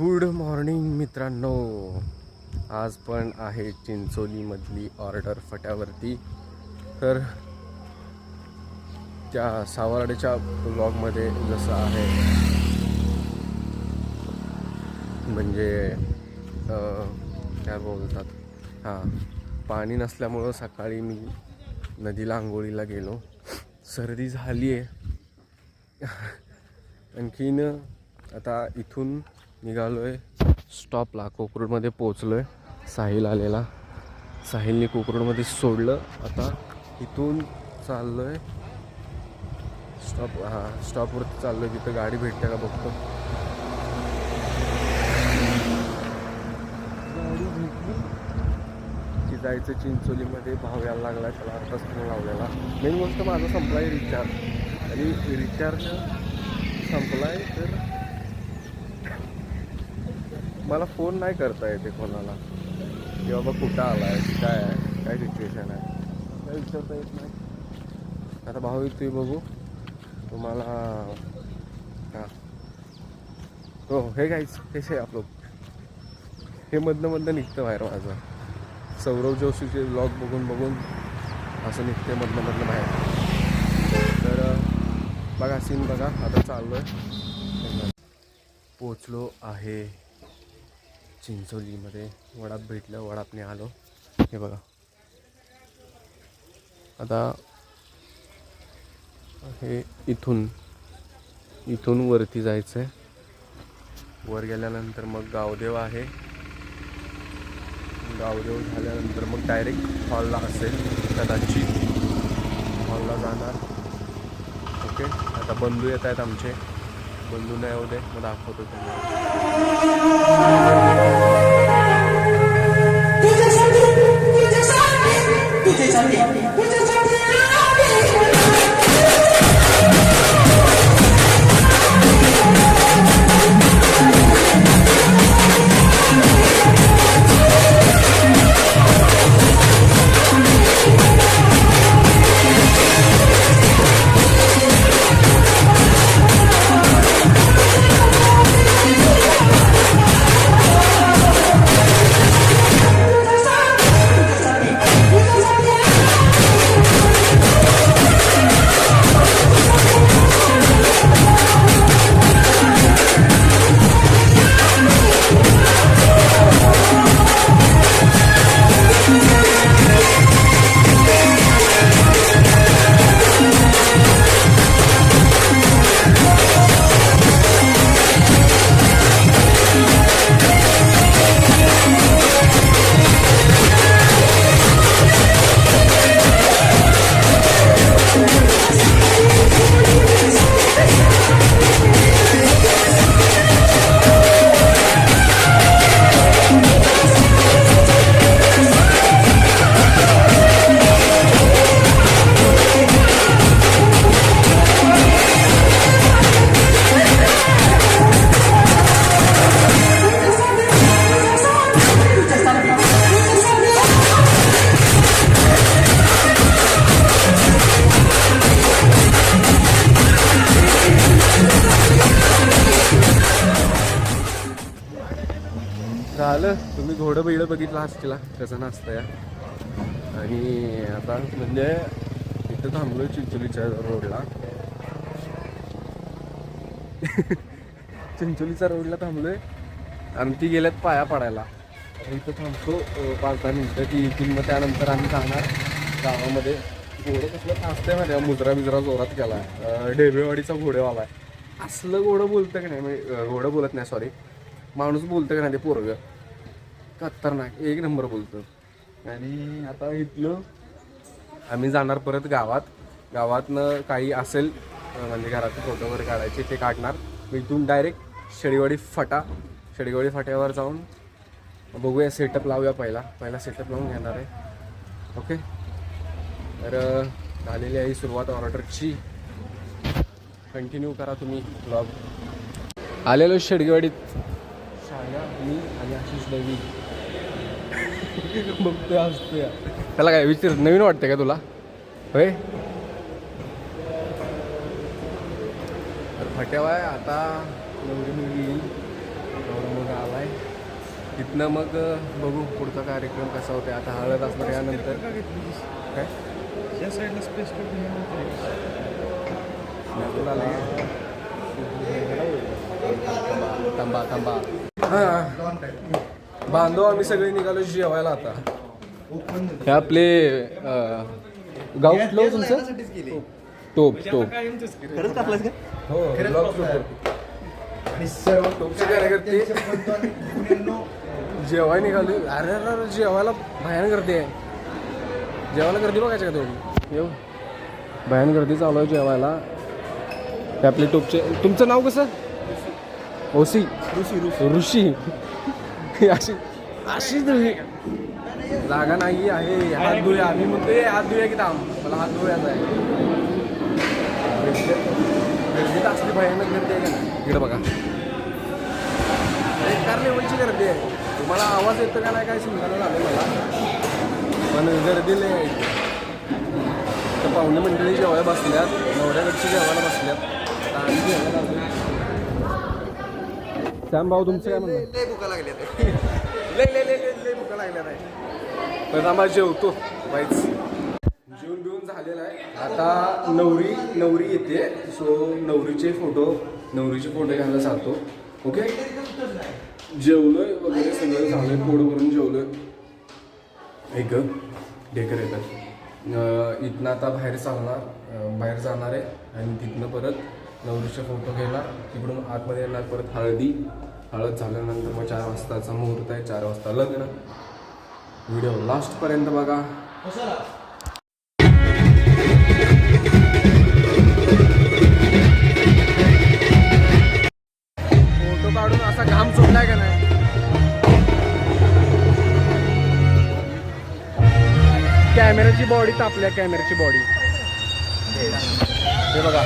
Good morning मित्रांनो. आज पण आहे चिंचोलीमधली ऑर्डर फट्यावरती. तर त्या सावर्ड्याच्या ब्लॉगमध्ये जसं आहे म्हणजे काय बोलतात? हां पाणी नसल्यामुळं सकाळी मी नदीला आंघोळीला गेलो. सर्दी झाली आहे आणखीन आता इथून निघालो आहे स्टॉपला कोकरूडमध्ये पोचलो आहे साहिल आलेला. साहिलने कोकरूडमध्ये सोडलं. आता इथून चाललो आहे स्टॉप हां स्टॉपवरती चाललो आहे तिथं गाडी भेटते का बघतो. गाडी भेटली. की जायचं चिंचोलीमध्ये. भाव यायला लागला त्याला. अर्धाच फोन लावलेला. मेन गोष्ट माझा संपला आहे रिचार्ज आणि रिचार्ज संपलाय तर मला फोन नाही करता येते कोणाला. की बाबा कुठं आला आहे काय आहे काय सिच्युएशन आहे? काय विचारता येत नाही. आता भाऊ येतोय बघू. तुम्हाला हां. हो हे गाईच कसे आहे आपलं हे मधनं मधनं निघतं बाहेर माझं. सौरव जोशीचे ब्लॉग बघून बघून असं निघते मधनं मधनं बाहेर. तर बघा सीन बघा. आता चाललो आहे पोचलो आहे. चिंचोलीमध्ये वडाप भेटलं वडापने आलो. हे बघा. आता हे इथून इथून वरती जायचं आहे वर गेल्यानंतर मग गावदेव आहे. गावदेव झाल्यानंतर मग डायरेक्ट हॉलला असेल कदाचित. हॉलला जाणार. ओके आता बंधू येत आहेत आमचे. बंधू नाही येऊ मग दाखवतो तुम्हाला झालं तुम्ही घोडं बिडं बघितलं असतील कसं नसतं या आणि आता म्हणजे इथं थांबलो चिंचोलीच्या रोडला. चिंचोलीच्या रोडला थांबलोय. आणि ती गेल्यात पाया पडायला. इथं थांबतो पाच दहा मिनटं. ती इथून मग त्यानंतर आम्ही जाणार गावामध्ये. घोडं कसलं नाचतंय माझ्या मुजरा बिजरा जोरात केला आहे डेबेवाडीचा घोडेवाला आहे असलं घोडं बोलतं की नाही म्हणजे घोडं बोलत नाही सॉरी माणूस बोलतं का नाही ते पोरगं. खतरनाक. एक नंबर बोलतो. आणि आता इथलं? आम्ही जाणार परत गावात. गावातनं काही असेल म्हणजे घराचे फोटो वगैरे काढायचे ते काढणार. मग इथून डायरेक्ट शेडीवाडी फाटा. शेडीवाडी फाट्यावर जाऊन बघूया सेटअप लावूया पहिला. पहिला सेटअप लावून घेणार आहे. ओके तर झालेली आहे सुरुवात ऑर्डरची. कंटिन्यू करा तुम्ही ब्लॉग आलेलो शेडगेवाडीत शाळा मी आणि आशिष देवी. बघतोय असतोय त्याला काय विचार नवीन वाटतंय का तुला? होय? तर फट्यावा आहे आता नवरी मुलगी येईल. मग इथनं मग अं, बघू पुढचा कार्यक्रम कसा होता आता हळद असणार यानंतर. काय? या साईडला स्पेस थांबा थांबा. हां बांधव आम्ही सगळे निघालो जेवायला आता. हे आपले अं, गाव कुठलं हो तुमचं? टोप टोप खरंच टाकलास का हो करतो. टोपचे कार्यकर्ते. जेवाय निघालो. अरे अरे अरे जेवायला भयान गर्दी आहे. जेवायला गर्दी बघायचं का तुम्ही? येऊ. भयान गर्दी चालू आहे जेवायला. हे आपले टोपचे तुमचं नाव कसं? ओसी. ऋषी ऋषी. ऋषी. अशी अशी तुम्ही जागा नाही आहे. हात धुया. आम्ही म्हणतोय हात धुया की थांब. मला हात धुयाचा आहे. गर्दीत असली भयानक गर्दी आहे का नाही? इकडे बघा. बेकार लेवलची गर्दी आहे. तुम्हाला आवाज येतो का नाही काय समजायला झालं मला? पण गर्दी लय आहे. तर पाहुणे मंडळी जेवायला बसल्यात. नवऱ्याकडची जेवायला बसल्यात. आणि आम्ही जेवायला श्याम भाऊ तुमचं काय म्हणणं? लय भुका लागल्या लय लय लय लय लय भुका लागल्या नाही पण आम्हाला जेवतो वाईच जेवून बिवून झालेला आहे. आता नवरी नवरी येते. सो नवरीचे फोटो नवरीचे फोटो घ्यायला जातो. ओके? जेवलोय वगैरे सगळं झालंय पोट भरून जेवलोय. एक डेकोरेटर इथनं आता बाहेर चालणार बाहेर जाणार आहे आणि तिथनं परत नवरीचे फोटो घेणार तिकडून आतमध्ये येणार परत हळदी. हळद झाल्यानंतर मग चार वाजताचा मुहूर्त आहे. चार वाजता लग्न. व्हिडिओ लास्टपर्यंत बघा. फोटो काढून असा घाम सुटलाय का नाही? कॅमेराची बॉडी तापल्या कॅमेराची बॉडी हे बघा.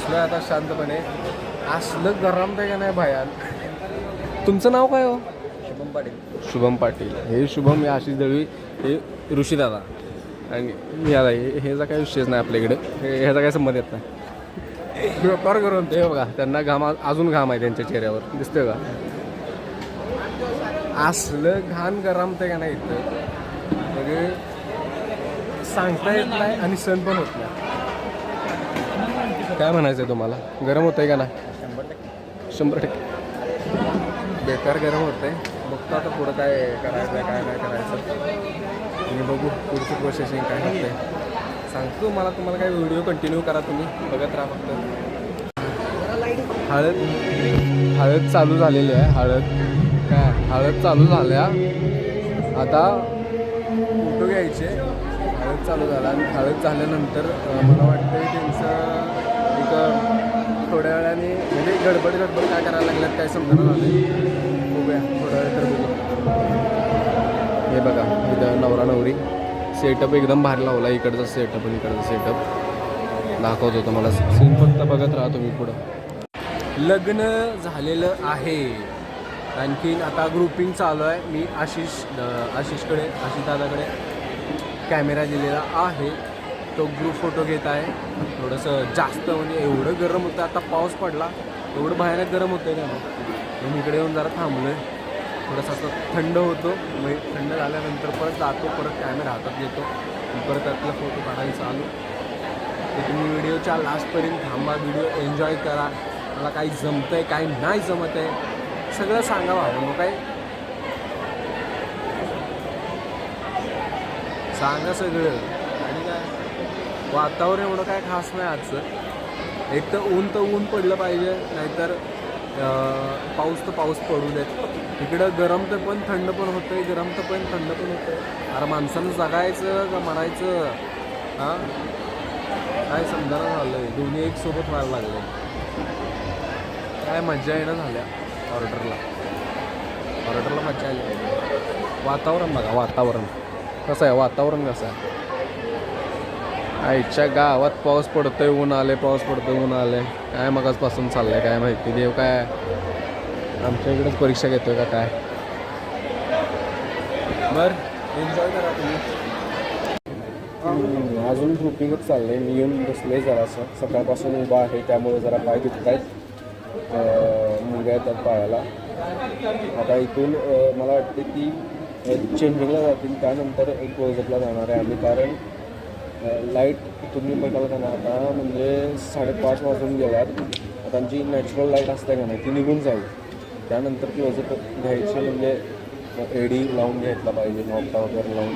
बसलोय आता शांतपणे. असलं गरम का नाही भयान? तुमचं नाव काय हो? शुभम पाटील. शुभम पाटील. हे शुभम हे आशिष दळवी हे ऋषीदादा आणि मी आता हे ह्याचा काही विषयच नाही आपल्याकडे. हे- ह्याचा काही संबंध येत नाही. व्यापार करून. ते बघा त्यांना घाम अजून घाम आहे त्यांच्या चेहऱ्यावर. दिसतंय का? असलं घाण गरमतंय का नाही इथं म्हणजे सांगता येत नाही आणि सण पण होत नाही. काय म्हणायचं तुम्हाला? गरम होतंय का नाही? शंभर टक्के. शंभर टक्के. बेकार गरम होतंय. बघतो आता पुढं काय करायचं आहे काय नाही करायचं. आणि बघू पुढचं प्रोसेसिंग काय होतंय. सांगतो मला तुम्हाला काय व्हिडिओ कंटिन्यू करा तुम्ही. बघत राहा फक्त. हळद हळद चालू झालेली आहे हळद. काय? हळद चालू झाल्या. आता फोटो घ्यायचे. हळद चालू झाला. आणि हळद झाल्यानंतर अं, मला वाटतं त्यांचं थोड्या वेळाने म्हणजे गडबड गडबड काय करायला लागल्यात काय समजणार झालं बघूया थोड्या वेळ तर बघू. हे बघा इथं नवरा नवरी. सेटअप एकदम भारी लावला इकडचा सेटअप आणि इकडचा सेटअप दाखवतो तुम्हाला सीन फक्त बघत राहा तुम्ही पुढं. लग्न झालेलं आहे. आणखीन आता ग्रुपिंग चालू आहे. मी आशिष आशिषकडे आशिष दादाकडे कॅमेरा दिलेला आहे. तो ग्रुप फोटो घेत आहे. थोडंसं जास्त म्हणजे एवढं गरम होतं आता पाऊस पडला. एवढं भयानक गरम होतं ना. मग इकडे येऊन जरा थांबलो आहे थोडंसं असं थंड होतो. मग थंड झाल्यानंतर परत जातो परत कॅमेरा हातात घेतो. परत त्यातला फोटो काढायला चालू. तर तुम्ही व्हिडिओच्या लास्टपर्यंत थांबा व्हिडिओ एन्जॉय करा. मला काही जमतं आहे काही नाही जमत आहे सगळं सांगा भाऊ मग काय? सांगा सगळं. वातावरण एवढं काय खास नाही आजचं. एक तर ऊन तर ऊन पडलं पाहिजे नाहीतर पाऊस तर पाऊस पडू देत इकडं गरम तर पण थंड पण होतं आहे गरम तर पण थंड पण होतंय. अरे माणसानं जगायचं का मरायचं? हां? काय समजायला आहे दोन्ही एक सोबत व्हायला आहे काय मज्जा येणं झाल्या ऑर्डरला. ऑर्डरला मज्जा आली वातावरण बघा वातावरण. कसं आहे? वातावरण कसं आहे? आईच्या गावात पाऊस पडतोय ऊन आले पाऊस पडतोय ऊन आले काय मगाचपासून चाललंय काय माहिती? देव काय? आमच्या इकडेच परीक्षा घेतोय का काय? बर एन्जॉय करा तुम्ही. अजून ग्रुपिंगच चाललंय. मी येऊन बसले जरासं. सकाळपासून उभा आहे त्यामुळे जरा पाय दुखत आहेत मुलगा येतात पायाला. आता इथून मला वाटते की चेंजिंगला जातील. त्यानंतर क्लोजअपला जाणार आहे आम्ही कारण लाइट तुम्ही बघायला का ना आता म्हणजे साडेपाच वाजून गेल्यात. आता जी नॅचरल लाइट असते का नाही ती निघून जाईल. त्यानंतर क्लोजअप घ्यायची म्हणजे एडी लावून घेतला पाहिजे नॉकटा वगैरे लावून.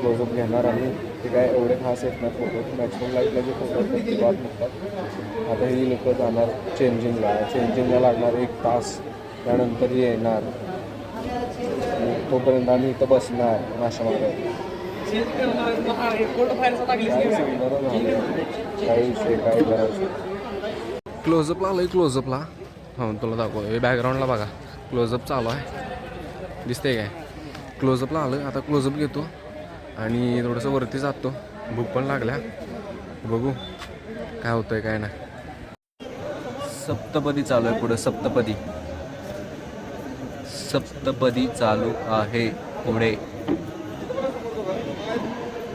क्लोजअप घेणार आणि ते काय एवढे खास येत नाही फोटो नॅचरल लाईटला जे फोटो असतात ते निघतात आता ही लोक जाणार चेंजिंगला चेंजिंगला लागणार एक तास. त्यानंतर येणार. तोपर्यंत आम्ही इथं बसणार माशामध्ये काय सुंदर आहे क्लोजअपला आलोय क्लोजअपला हां तुला दाखव हे बॅकग्राऊंडला बघा. क्लोजअप चालू आहे. दिसते काय? क्लोजअपला आलं. आता क्लोजअप घेतो. आणि थोडंसं वरती जातो. भूक पण लागल्या. बघू काय होतंय काय नाही. सप्तपदी चालू आहे पुढे. सप्तपदी. सप्तपदी चालू आहे पुढे.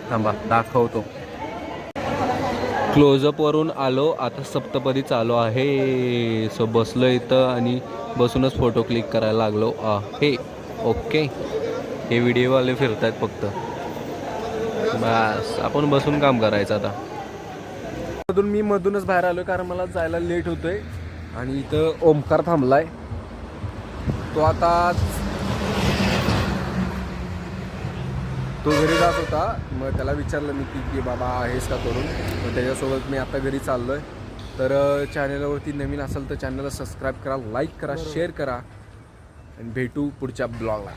थांबा दाखवतो. क्लोजअपवरून आलो आता सप्तपदी चालू आहे. सो बसलो इथं आणि बसूनच फोटो क्लिक करायला लागलो. आहे. ओके हे व्हिडिओवाले फिरत आहेत फक्त. बस आपण बसून काम करायचं आता. मधून मी मधूनच बाहेर आलो कारण मला जायला लेट होतोय. आणि इथं ओमकार थांबलाय. तो आता तो घरी जात होता. मग त्याला विचारलं मी की की बाबा आहेस का करून मग त्याच्यासोबत मी आता घरी चाललोय. तर चॅनलवरती नवीन असेल तर चॅनलला सबस्क्राईब करा लाईक करा शेअर करा. आणि भेटू पुढच्या ब्लॉगला